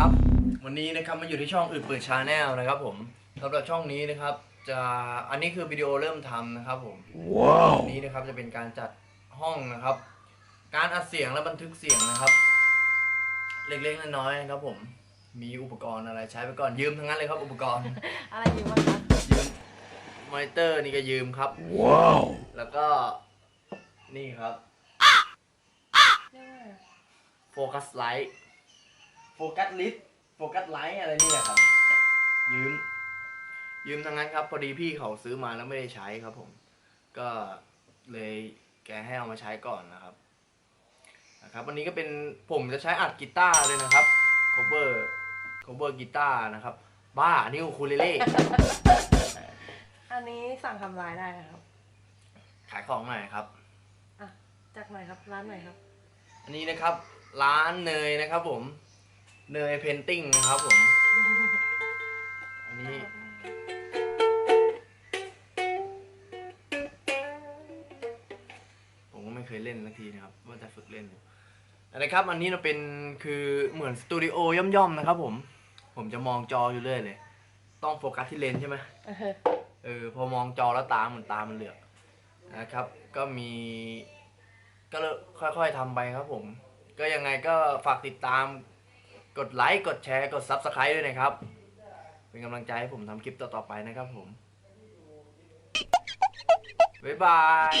ครับ วันนี้นะครับมาอยู่ที่ช่องอึดเปิดชาแนลนะครับผมสำหรับช่องนี้นะครับ จะอันนี้คือวิดีโอเริ่มทำนะครับผมว้าวนี้นะครับจะเป็นการจัดห้องนะครับ การอัดเสียงและบันทึกเสียงนะครับ เล็กๆน้อยๆนะครับผมมีอุปกรณ์อะไรใช้ไปก่อนยืมทั้งนั้นเลยครับอุปกรณ์ อะไรอยู่บ้างคะยืมมอนิเตอร์นี่ก็ยืมครับว้าวแล้วก็นี่ครับเรียกว่าอะไรโฟกัสไลท์โฟกัสลิสโฟกัสไลท์อะไรนี่แหละครับ ยืม ยืมทั้งนั้นครับ พอดีพี่เขาซื้อมาแล้วไม่ได้ใช้ครับผม ก็เลยแกให้เอามาใช้ก่อนนะครับนะครับ วันนี้ก็เป็นผมจะใช้อัดกีตาร์เลยนะครับ cover cover กีตาร์นะครับ บ้านี่อูคูเลเล่อันนี้สั่งทำลายได้นะครับ ขายของหน่อยครับ อะ จากไหนครับ ร้านไหนครับ อันนี้นะครับ ร้านเนยนะครับผม เนยเพนติ้งนะครับผม อันนี้ ผมก็ไม่เคยเล่นสักทีนะครับ ว่าจะฝึกเล่นอยู่นะครับ อันนี้เราเป็นคือเหมือนสตูดิโอย่อมๆนะครับผม ผมจะมองจออยู่เรื่อยเลย ต้องโฟกัสที่เลนส์ใช่ไหมเออเออพอมองจอแล้วตาเหมือนตามันเหลือกนะครับ ก็มี ก็เลยค่อยๆทำไปครับผม ก็ยังไงก็ฝากติดตาม กดไลค์ กดแชร์ กด Subscribe ด้วยนะครับ เป็นกำลังใจให้ผมทำคลิปต่อๆไปนะครับผม บ๊ายบาย